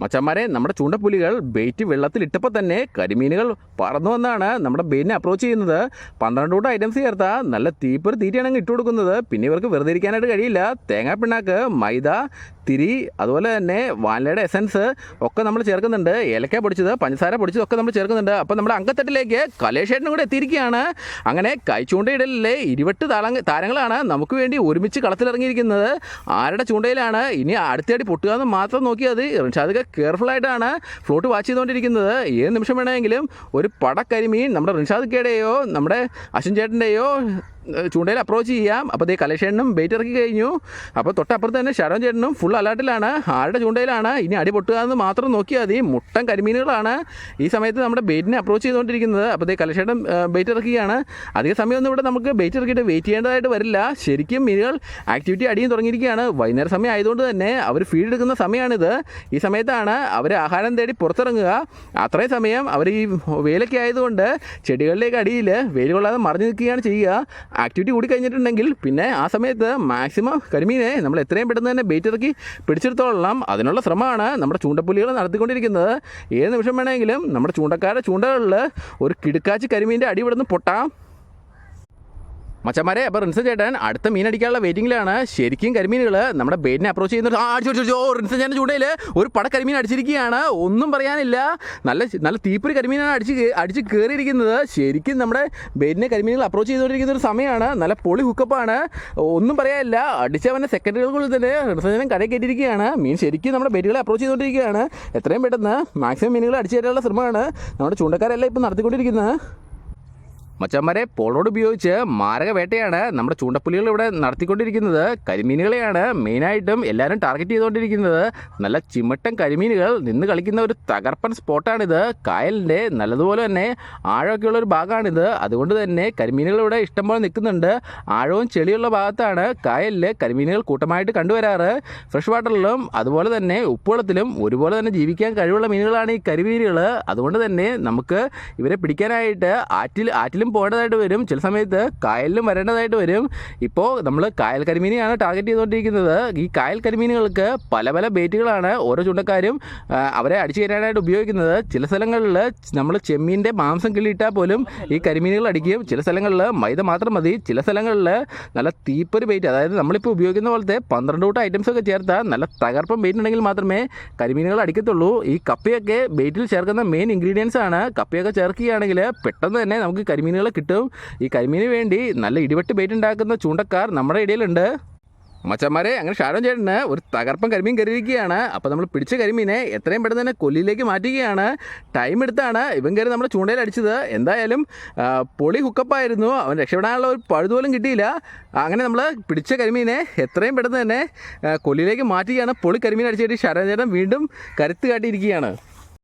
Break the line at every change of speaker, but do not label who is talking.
മച്ചന്മാരെ നമ്മുടെ ചൂണ്ടപ്പുലികൾ ബെയ്റ്റ് വെള്ളത്തിലിട്ടപ്പോൾ തന്നെ കരിമീനുകൾ പറന്നു വന്നാണ് നമ്മുടെ ബെയിനെ അപ്രോച്ച് ചെയ്യുന്നത്. പന്ത്രണ്ട് കൂട്ടം ഐറ്റംസ് ചേർത്ത നല്ല തീപ്പർ തീറ്റയാണ് അങ്ങ് ഇട്ട് കൊടുക്കുന്നത്. പിന്നെ ഇവർക്ക് വെറുതെ ഇരിക്കാനായിട്ട് കഴിയില്ല. തേങ്ങാ പിണ്ണാക്ക് മൈദ തിരി അതുപോലെ തന്നെ വാനിലയുടെ എസൻസ് ഒക്കെ നമ്മൾ ചേർക്കുന്നുണ്ട്. ഏലക്ക പൊടിച്ചത് പഞ്ചസാര പൊടിച്ചത് ഒക്കെ നമ്മൾ ചേർക്കുന്നുണ്ട്. അപ്പോൾ നമ്മുടെ അങ്കത്തട്ടിലേക്ക് കലേഷേട്ടനും കൂടെ എത്തിയിരിക്കുകയാണ്. അങ്ങനെ കൈച്ചൂണ്ടയിടലിലെ ഇരുപട്ട് താരങ്ങളാണ് നമുക്ക് വേണ്ടി ഒരുമിച്ച് കളത്തിലിറങ്ങിയിരിക്കുന്നത്. ആരുടെ ചൂണ്ടയിലാണ്? ഇനി അടുത്തടി പൊട്ടുക എന്ന് മാത്രം നോക്കിയാൽ റിൻഷാദൊക്കെ കെയർഫുൾ ആയിട്ടാണ് ഫ്ലോട്ട് വാച്ച് ചെയ്തുകൊണ്ടിരിക്കുന്നത്. ഏത് നിമിഷം വേണമെങ്കിലും ഒരു പടക്കരിമീൻ നമ്മുടെ റിൻഷാദക്കയുടെയോ നമ്മുടെ അശ്വിൻ ചേട്ടന്റെയോ ചൂണ്ടയിൽ അപ്രോച്ച് ചെയ്യാം. അപ്പോൾ ദേ കലേഷേട്ടനും ബെയ്റ്റ് ഇറക്കി കഴിഞ്ഞു. അപ്പോൾ തൊട്ടപ്പുറത്ത് തന്നെ ശരവൻ ചേട്ടനും ഫുൾ അലേർട്ടിലാണ്. ആരുടെ ചൂണ്ടയിലാണ്? ഇനി അടി പൊട്ടുക എന്ന് മാത്രം നോക്കിയാൽ മതി. മുട്ടൻ കരിമീനുകളാണ് ഈ സമയത്ത് നമ്മുടെ ബെയ്റ്റിനെ അപ്രോച്ച് ചെയ്തുകൊണ്ടിരിക്കുന്നത്. അപ്പോൾ ദേ കലേഷേട്ടൻ ബെയ്റ്റ് ഇറക്കുകയാണ്. അധിക സമയമൊന്നും ഇവിടെ നമുക്ക് ബെയ്റ്റ് ഇറക്കിയിട്ട് വെയിറ്റ് ചെയ്യേണ്ടതായിട്ട് വരില്ല. ശരിക്കും മീനുകൾ ആക്ടിവിറ്റി അടിയും തുടങ്ങിയിരിക്കുകയാണ്. വൈകുന്നേര സമയം ആയതുകൊണ്ട് തന്നെ അവർ ഫീഡ് എടുക്കുന്ന സമയമാണിത്. ഈ സമയത്താണ് അവർ ആഹാരം തേടി പുറത്തിറങ്ങുക. അത്രയും സമയം അവർ ഈ വേലൊക്കെ ആയതുകൊണ്ട് ചെടികളിലേക്ക് അടിയിൽ വെയിൽ കൊള്ളാതെ മറിഞ്ഞു നിൽക്കുകയാണ് ചെയ്യുക. ആക്ടിവിറ്റി കൂടി കഴിഞ്ഞിട്ടുണ്ടെങ്കിൽ പിന്നെ ആ സമയത്ത് മാക്സിമം കരിമീനെ നമ്മൾ എത്രയും പെട്ടെന്ന് തന്നെ ബെയ്റ്റ് ഇറക്കി പിടിച്ചെടുത്തോളാം അതിനുള്ള ശ്രമമാണ് നമ്മുടെ ചൂണ്ടപ്പുലികൾ നടത്തിക്കൊണ്ടിരിക്കുന്നത്. ഏത് നിമിഷം വേണമെങ്കിലും നമ്മുടെ ചൂണ്ടക്കാരുടെ ചൂണ്ടകളിൽ ഒരു കിടുക്കാച്ചി കരിമീന്റെ അടി ഇവിടുന്ന് പൊട്ടാം. മച്ചന്മാരെ അപ്പോൾ റിൻസൻ ചേട്ടൻ അടുത്ത മീൻ അടിക്കാനുള്ള വെയിറ്റിംഗിലാണ്. ശരിക്കും കരിമീനുകൾ നമ്മുടെ ബേറ്റിനെ അപ്രോച്ച് ചെയ്യുന്ന റിൻസൻ ചേട്ടൻ ചൂണ്ടയിൽ ഒരു പട കരിമീൻ അടിച്ചിരിക്കുകയാണ്. ഒന്നും പറയാനില്ല. നല്ല നല്ല തീപ്പൊരു കരിമീനാണ് അടിച്ച് അടിച്ച് കയറിയിരിക്കുന്നത് ശരിക്കും നമ്മുടെ ബേറ്റിനെ കരിമീനുകൾ അപ്രോച്ച് ചെയ്തുകൊണ്ടിരിക്കുന്ന ഒരു സമയമാണ്. നല്ല പൊളി ഹുക്കപ്പാണ് ഒന്നും പറയാനില്ല. അടിച്ചവന്റെ സെക്കൻഡുകൾക്കുള്ളിൽ തന്നെ റിൻസൻ ചേട്ടൻ കടയിൽ കയറ്റിയിരിക്കുകയാണ്. മീൻ ശരിക്കും നമ്മുടെ ബേറ്റുകളെ അപ്രോച്ച് ചെയ്തുകൊണ്ടിരിക്കുകയാണ്. എത്രയും പെട്ടെന്ന് മാക്സിമം മീനുകൾ അടിച്ചു തരാനുള്ള ശ്രമമാണ്. നമ്മുടെ ചൂണ്ടക്കാരെല്ലാം ഇപ്പോൾ നടത്തിക്കൊണ്ടിരിക്കുന്നത്. മച്ചന്മാരെ പോളോട് ഉപയോഗിച്ച് മാരക വേട്ടയാണ് നമ്മുടെ ചൂണ്ടപ്പുലികൾ ഇവിടെ നടത്തിക്കൊണ്ടിരിക്കുന്നത്. കരിമീനുകളെയാണ് മെയിനായിട്ടും എല്ലാവരും ടാർഗറ്റ് ചെയ്തുകൊണ്ടിരിക്കുന്നത്. നല്ല ചിമട്ടൻ കരിമീനുകൾ നിന്ന് കളിക്കുന്ന ഒരു തകർപ്പൻ സ്പോട്ടാണിത്. കായലിന്റെ നല്ലതുപോലെ തന്നെ ആഴമൊക്കെയുള്ള ഒരു ഭാഗമാണിത്. അതുകൊണ്ട് തന്നെ കരിമീനുകൾ ഇവിടെ ഇഷ്ടംപോലെ നിൽക്കുന്നുണ്ട്. ആഴവും ചെളിയുള്ള ഭാഗത്താണ് കായലിൽ കരിമീനുകൾ കൂട്ടമായിട്ട് കണ്ടുവരാറ്. ഫ്രഷ് വാട്ടറിലും അതുപോലെ തന്നെ ഉപ്പുവെള്ളത്തിലും ഒരുപോലെ തന്നെ ജീവിക്കാൻ കഴിവുള്ള മീനുകളാണ് ഈ കരിമീനുകൾ അതുകൊണ്ട് തന്നെ നമുക്ക് ഇവരെ പിടിക്കാനായിട്ട് ആറ്റിൽ ആറ്റിലും പോകേണ്ടതായിട്ട് വരും. ചില സമയത്ത് കായലിലും വരേണ്ടതായിട്ട് വരും. ഇപ്പോൾ നമ്മൾ കായൽ കരിമീനെയാണ് ടാർഗറ്റ് ചെയ്തുകൊണ്ടിരിക്കുന്നത് ഈ കായൽ കരിമീനുകൾക്ക് പല പല ബേറ്റുകളാണ് ഓരോ ചുണ്ടക്കാരും അവരെ അടിച്ചു കയറാനായിട്ട് ഉപയോഗിക്കുന്നത്. ചില സ്ഥലങ്ങളിൽ നമ്മൾ ചെമ്മീന്റെ മാംസം കിള്ളിയിട്ടാൽ പോലും ഈ കരിമീനുകൾ അടിക്കും ചില സ്ഥലങ്ങളിൽ മൈദ മാത്രം മതി. ചില സ്ഥലങ്ങളിൽ നല്ല തീപ്പൊരു ബേറ്റ് അതായത് നമ്മളിപ്പോൾ ഉപയോഗിക്കുന്ന പോലത്തെ പന്ത്രണ്ട് കൂട്ടം ഐറ്റംസ് ഒക്കെ ചേർത്താൽ നല്ല തകർപ്പം ബേറ്റ് ഉണ്ടെങ്കിൽ മാത്രമേ കരിമീനുകൾ അടിക്കത്തുള്ളൂ. ഈ കപ്പയൊക്കെ ബേറ്റിൽ ചേർക്കുന്ന മെയിൻ ഇൻഗ്രീഡിയൻസ് ആണ്. കപ്പയൊക്കെ ചേർക്കുകയാണെങ്കിൽ പെട്ടെന്ന് തന്നെ നമുക്ക് കരിമീനുകൾ കിട്ടും. ഈ കരിമീന് വേണ്ടി നല്ല ഇടിവെട്ട് ബേറ്റ് ഉണ്ടാക്കുന്ന ചൂണ്ടക്കാർ നമ്മുടെ ഇടയിലുണ്ട്. മച്ചന്മാരെ അങ്ങനെ ഷാരോൺ ചേട്ടന് ഒരു തകർപ്പൻ കരിമീൻ കയറിയിരിക്കുകയാണ് അപ്പോൾ നമ്മൾ പിടിച്ച കരിമീനെ എത്രയും പെട്ടെന്ന് തന്നെ കൊല്ലിയിലേക്ക് മാറ്റുകയാണ്. ടൈം എടുത്താണ് ഇവൻ കയറി നമ്മുടെ ചൂണ്ടയിൽ അടിച്ചത്. എന്തായാലും പൊളി ഹുക്കപ്പായിരുന്നു അവൻ രക്ഷപ്പെടാനുള്ള ഒരു പഴുതുപോലും കിട്ടിയില്ല. അങ്ങനെ നമ്മൾ പിടിച്ച കരിമീനെ എത്രയും പെട്ടെന്ന് തന്നെ കൊല്ലിയിലേക്ക് മാറ്റുകയാണ്. പൊളി കരിമീൻ അടിച്ചിട്ട് ഷാരോൺ ചേട്ടൻ വീണ്ടും കരുത്ത് കാട്ടിയിരിക്കുകയാണ്.